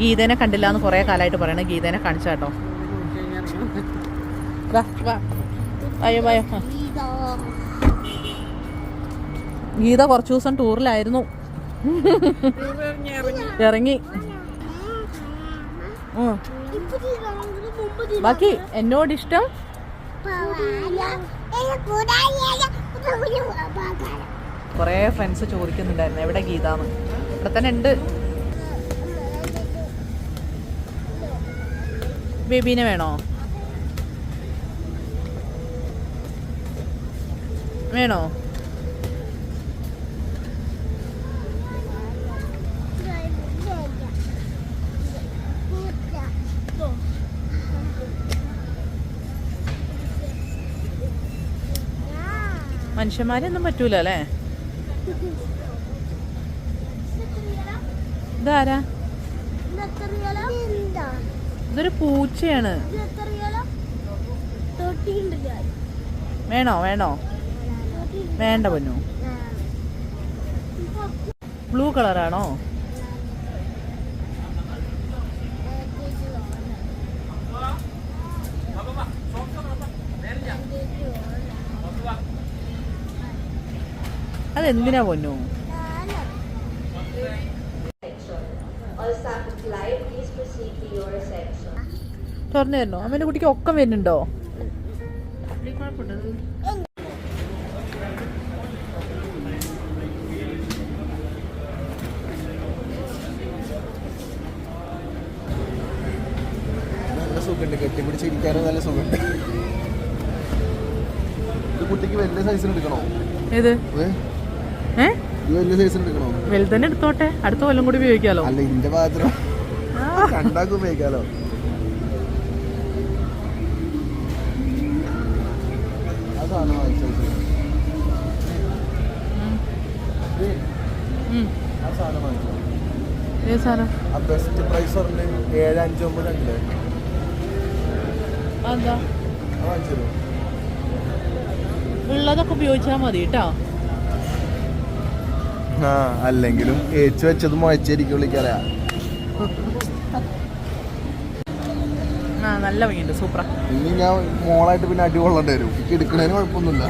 ഗീതേനെ കണ്ടില്ല എന്ന് കുറേ കാലമായിട്ട് പറയണ ഗീതേനെ കാണിച്ചു കേട്ടോ. ഗീത കുറച്ച് ദിവസം ടൂറിലായിരുന്നു. ഇറങ്ങി. ബാക്കി എന്നോട് ഇഷ്ടം? കുറേ ഫ്രണ്ട്സ് ചോദിക്കുന്നുണ്ടായിരുന്നു എവിടെ ഗീതാന്ന്? ഇവിടെ തന്നെ ഉണ്ട്. ബേബീനെ വേണോ? വേണോ? മനുഷ്യന്മാരെയൊന്നും പറ്റൂല അല്ലേ? ഇതാരാ? ഇതൊരു പൂച്ചയാണ്. വേണോ വേണോ? വേണ്ട പൊന്നു. ബ്ലൂ കളറാണോ അതെന്തിനാ പൊന്നു? Please proceed to your set. തുറന്നു തരണോ അമ്മേന്റെ കുട്ടിക്ക് ഒക്കെ വരുന്നുണ്ടോ? നല്ല സുഖമുണ്ട്. കെട്ടിപ്പിടിച്ചിരിക്കാനും നല്ല സുഖമുണ്ട്. കുട്ടിക്ക് വലിയ സൈസിന് എടുക്കണോ? ഏത്? വലിയ സൈസിന് എടുക്കണോ? വലുതന്നെ എടുത്തോട്ടെ. അടുത്ത കൊല്ലം കൂടി ഉപയോഗിക്കാലോ. അല്ല ഇന്റെ പാത്രം. കണ്ടാക്കും ഉപയോഗിക്കാലോ. സാധനം വാങ്ങിച്ചു ഉം. ആ സാധനം വാങ്ങിച്ചോ ഏത് സാധനം? ആ ബെസ്റ്റ് പ്രൈസ് പറഞ്ഞ് ഏഴ് അഞ്ച് ഒമ്പത് അല്ലേ? അതെന്താ? ആ വാങ്ങിച്ചോ ഉള്ളതൊക്കെ ഉപയോഗിച്ചാൽ മതി കേട്ടോ. ആ അല്ലെങ്കിലും ഏച്ചു വെച്ചത് മുഴച്ചേരിക്കും വിളിക്കാറിയാ ആ നല്ല ഭംഗിയുണ്ട് സൂപ്പറാ. ഇനി ഞാൻ മോളായിട്ട് പിന്നെ അടി കൊള്ളേണ്ടി വരും. എനിക്ക് എടുക്കണതിന് കുഴപ്പമൊന്നുമില്ല.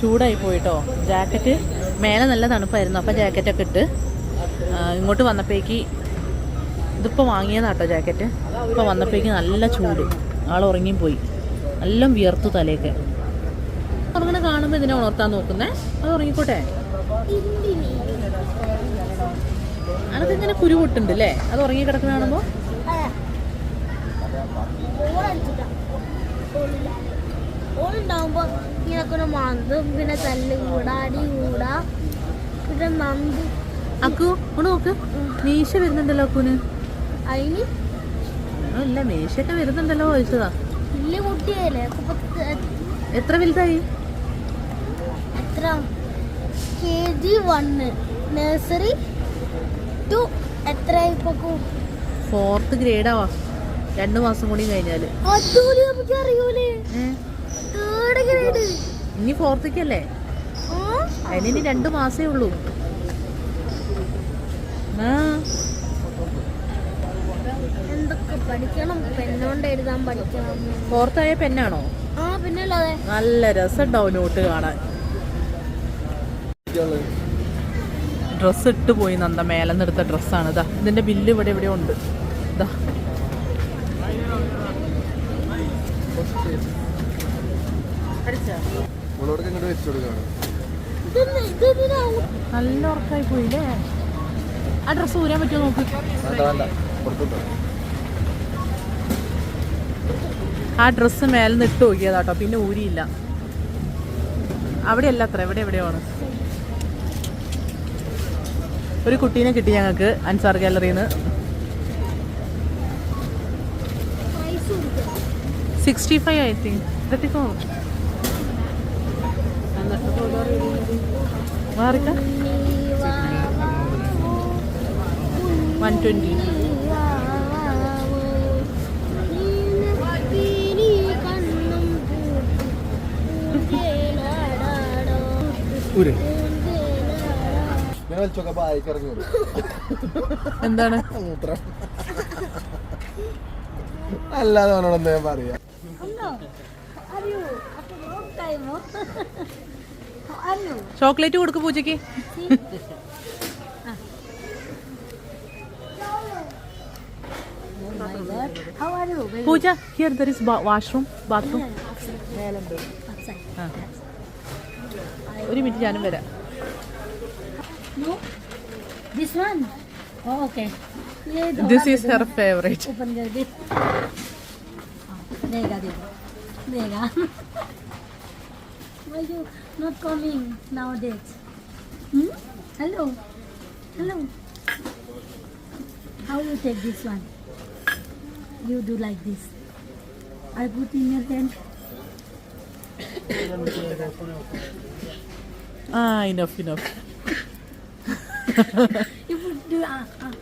ചൂടായി പോയിട്ടോ. ജാക്കറ്റ് മേലെ നല്ല തണുപ്പായിരുന്നു അപ്പം ജാക്കറ്റൊക്കെ ഇട്ട് ഇങ്ങോട്ട് വന്നപ്പോഴേക്ക് ഇതിപ്പോൾ വാങ്ങിയതാട്ടോ ജാക്കറ്റ്. ഇപ്പോൾ വന്നപ്പോഴേക്ക് നല്ല ചൂട്. ആൾ ഉറങ്ങിപ്പോയി നല്ല വിയർത്തു തലയൊക്കെ. ഉറങ്ങണ കാണുമ്പോൾ ഇതിനെ ഉണർത്താൻ നോക്കുന്നേ? അത് ഉറങ്ങിക്കോട്ടെ? അതൊക്കെ ഇങ്ങനെ കുരു പൊട്ടുണ്ട് അല്ലേ അത് ഉറങ്ങി കിടക്കുന്ന കാണുമ്പോൾ ഓളുണ്ടാവുമ്പോ ഇങ്ങനെ മന്തും. പിന്നെ തല്ല് കൂടാടി കൂടാ. പിന്നെ മന്ത്. അക്കു ഒന്ന് നോക്ക്. മീശ വരുന്നുണ്ടല്ലോ അക്കുന്. അതിന് ഇല്ല മീശയൊക്കെ വരുന്നുണ്ടല്ലോ ചോദിച്ചതാ. വലിയ കുട്ടിയല്ലേ. അപ്പൊ എത്ര വലുതായി? എത്ര? K G one. Nursery? To എത്ര ഫോർത്ത് ഗ്രേഡാവാ രണ്ടു മാസം കൂടി കഴിഞ്ഞാൽ. ഇനി ഫോർത്തേക്കല്ലേ അതിനി രണ്ടു മാസേ ഉള്ളൂ. എന്തൊക്കെ പഠിക്കണം? പെണ്ണോണ്ട് എഴുതാൻ പഠിക്കണം. ഫോർത്തായ പെന്നാണോ ആ പിന്നല്ലാതെ നല്ല രസമുണ്ടാവും നോട്ട് കാണാൻ. ഡ്രസ്സ് ഇട്ട് പോയി നന്ദ. മേലെ നിർത്ത ഡ്രസ്സാണ് ഇതാ ഇതിന്റെ ബില്ല് ഇവിടെ ഇവിടെ ഉണ്ട്. ഇതാ നല്ല ഉറക്കായി പോയില്ലേ? ആ ഡ്രസ്സ് ഊരാൻ പറ്റുമോ നോക്ക്. ആ ഡ്രസ്സ് മേലെ നിന്ന് ഇട്ട് നോക്കിയതാട്ടോ. പിന്നെ ഊരിയില്ല. അവിടെയല്ല അത്ര. എവിടെ എവിടെയാണ് ഒരു കുട്ടീനെ കിട്ടി ഞങ്ങൾക്ക് അൻസാർ ഗാലറിയിൽ നിന്ന് sixty five I think thirty four മാറിക്ക one twenty ഊര്. ഇങ്ങനെ വലിച്ചൊക്കെ ബായിക്ക് ഇറങ്ങി വരും. എന്താണ്? മൂത്രം. അല്ലാതെ അവനോട് എന്താ ഞാൻ പറയാ? ചോക്ലേറ്റ് കൊടുക്ക് പൂജയ്ക്ക്? Very Pooja here there is washroom bathroom ഒരു മിനിറ്റ് ഞാനും വരാം. No? This one? Oh, okay. This is her favorite. Open कर ah, Why you not coming nowadays? Hmm? Hello? Hello? How you take this one? You do like this. I put in your hand. Ah, enough, enough. Do ah, ah.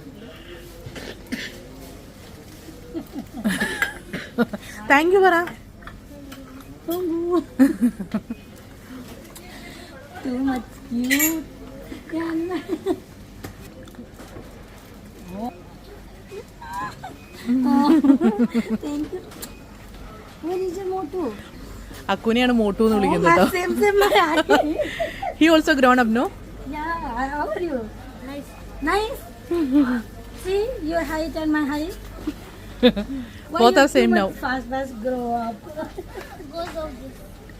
Thank you പറ oh. അക്കുനെയാണ് മോട്ടു എന്ന് വിളിക്കുന്നത്. He also grown up no yeah, how are you? Nice. Nice. See your height and my height. Why Both you are same too now. much Fast, fast grow up. Because of this.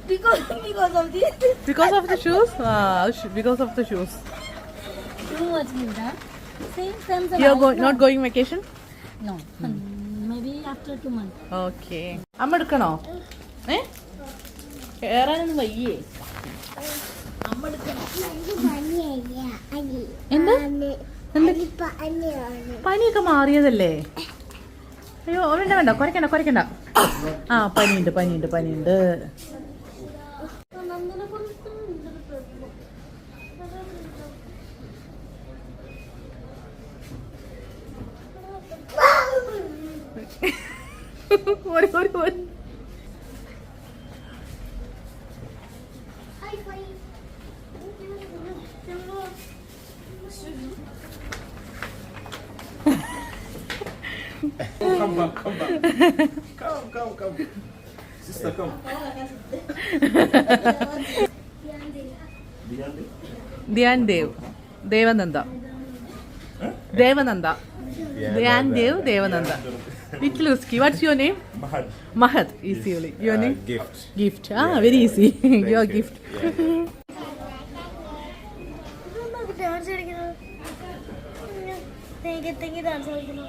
Because because of this. Because of the shoes because of the shoes Too much cute, huh? Same, same, same. You are height, not no? Going vacation No. Hmm, maybe after two months. Okay അമ്മ എടുക്കണോ ഏ കേറാനൊന്നും വയ്യേ അമ്മ എടുക്കണം എന്ത്? പനിയൊക്കെ മാറിയതല്ലേ? അയ്യോ വേണ്ട വേണ്ട കുറയ്ക്കണ്ട കുറയ്ക്കണ്ട. ആ പനിയുണ്ട് പനിയുണ്ട് പനിയുണ്ട്. ഓരോ ഓരോ ഓടി come back, come back. Come, come, come. Sister, come. Dhyan Dev. Devananda. Devananda. Dhyan Dev Devananda. Little Uski. What's your name? Mahad. Mahad, easily. Your name? Uh, gift. Gift. Ah, very easy. your gift. തേങ്ങ തേങ്ങ dance കളിക്കുന്നു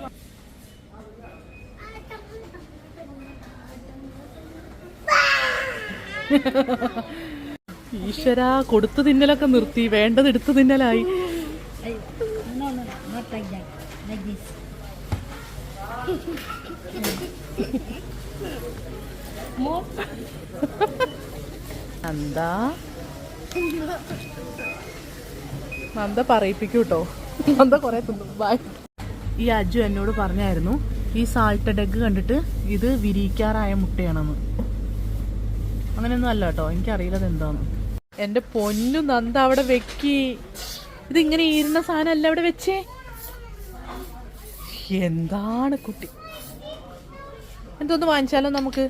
ഈശ്വര കൊടുത്തു തിന്നലൊക്കെ നിർത്തി വേണ്ടത് എടുത്തു തിന്നലായി. നന്ദ നന്ദ പറയിപ്പിക്കൂ നന്ദ തിന്നു. By ഈ അജു എന്നോട് പറഞ്ഞായിരുന്നു ഈ സാൾട്ടഡ് എഗ് കണ്ടിട്ട് ഇത് വിരിയിക്കാറായ മുട്ടയാണെന്ന്. അങ്ങനെയൊന്നും അല്ല കേട്ടോ എനിക്കറിയില്ല എന്താന്ന്. എന്റെ പൊന്നു നന്ദ അവിടെ വെക്കി. ഇതിങ്ങനെ ഈരുന്ന സാധനം അല്ല അവിടെ വെച്ചേ. എന്താണ് കുട്ടി? എന്തോന്ന് വാങ്ങിച്ചാലോ നമുക്ക്?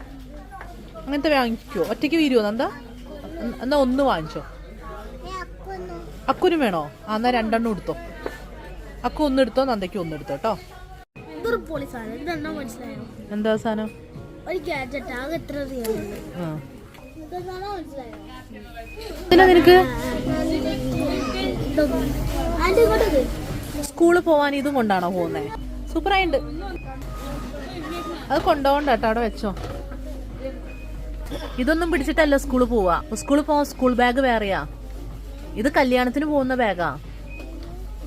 അങ്ങനത്തെ വാങ്ങിക്കോ. ഒറ്റയ്ക്ക് വീരുവോ നന്ദ? എന്നാ ഒന്ന് വാങ്ങിച്ചോ. അക്കുനും വേണോ? ആ എന്നാ രണ്ടെണ്ണം എടുത്തോ. അക്കു ഒന്നെടുത്തോ നന്ദയ്ക്ക് ഒന്നെടുത്തോ കേട്ടോ എന്താ സാധനം? നിനക്ക്? സ്കൂളിൽ പോവാൻ ഇതും കൊണ്ടാണോ പോകുന്നേ? സൂപ്പറായിണ്ട്. അത് കൊണ്ടുപോകണ്ട കേട്ടോ അവിടെ വെച്ചോ. ഇതൊന്നും പിടിച്ചിട്ടല്ല സ്കൂളിൽ പോവാ. സ്കൂളിൽ പോവാൻ സ്കൂൾ ബാഗ് വേറെയാ. ഇത് കല്യാണത്തിന് പോകുന്ന ബാഗാ.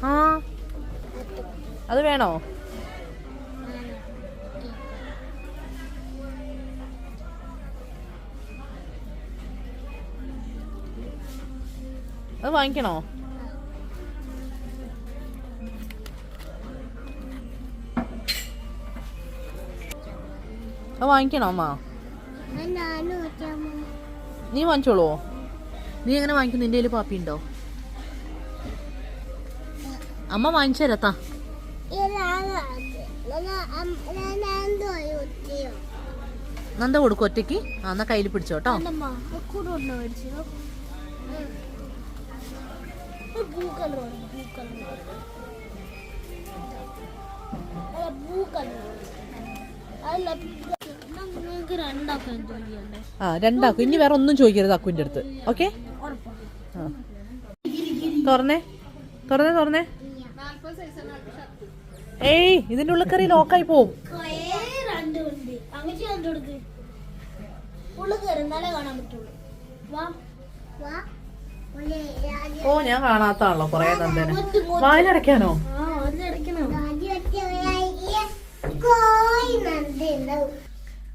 ആ. അത് വേണോ? അത് വാങ്ങിക്കണോ? അത് വാങ്ങിക്കണോ അമ്മ? നീ വാങ്ങിച്ചോളൂ? നീ എങ്ങനെ വാങ്ങിക്കും? നിന്റെ കയ്യിൽ പാപ്പി ഉണ്ടോ അമ്മ വാങ്ങിച്ചു തരത്താ നന്ദ കൊടുക്കും ഒറ്റയ്ക്ക്? ആ എന്നാ കയ്യിൽ പിടിച്ചോട്ടോ ആ രണ്ടാക്കും. ഇനി വേറെ ഒന്നും ചോദിക്കരുത് അക്കുവിന്റെ അടുത്ത്. ഓക്കെ? തുറന്നേ. തുറന്നേ തുറന്നേ. ഏയ് ഇതിന്റെ ഉള്ളിൽ കയറി ലോക്കായി പോവും. കുറേ രണ്ടുണ്ട്. അങ്ങോട്ട് രണ്ടു കൊടുക്ക് ഉള്ളു കയറി കാണാൻ പറ്റുള്ളൂ. വാ വാ. ഓ ഞാൻ കാണാത്താണല്ലോ കൊറേ നന്ദന വായിലടയ്ക്കാനോ?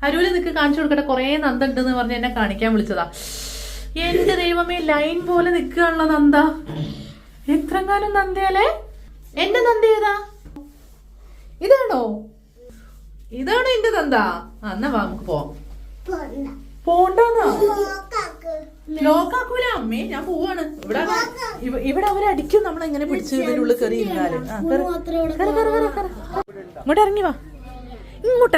അരൂൽ നിക്ക് കാണിച്ചു കൊടുക്കട്ടെ കൊറേ നന്ദ ഉണ്ടെന്ന് പറഞ്ഞ് എന്നെ കാണിക്കാൻ വിളിച്ചതാ. എന്റെ ദൈവമേ ലൈൻ പോലെ നിൽക്കുകയാണല്ലോ നന്ദ. എത്രങ്ങാനും നന്ദയല്ലേ എന്റെ നന്ദ ഏതാ? ഇതാണോ ഇതാണോ എന്റെ തന്ത. എന്നാ വാ നമുക്ക് പോവാം. പോണ്ടെന്നാ? ലോക്കാക്കൂല അമ്മേ ഞാൻ പോവാണ്. ഇവിടെ ഇവ- ഇവിടെ അവരടിക്കും നമ്മൾ എങ്ങനെ പിടിച്ച് ഇതിനുള്ളിൽ കയറി. ഇരുന്നാൽ. ഇങ്ങോട്ട് ഇറങ്ങി വാ. ഇങ്ങോട്ട്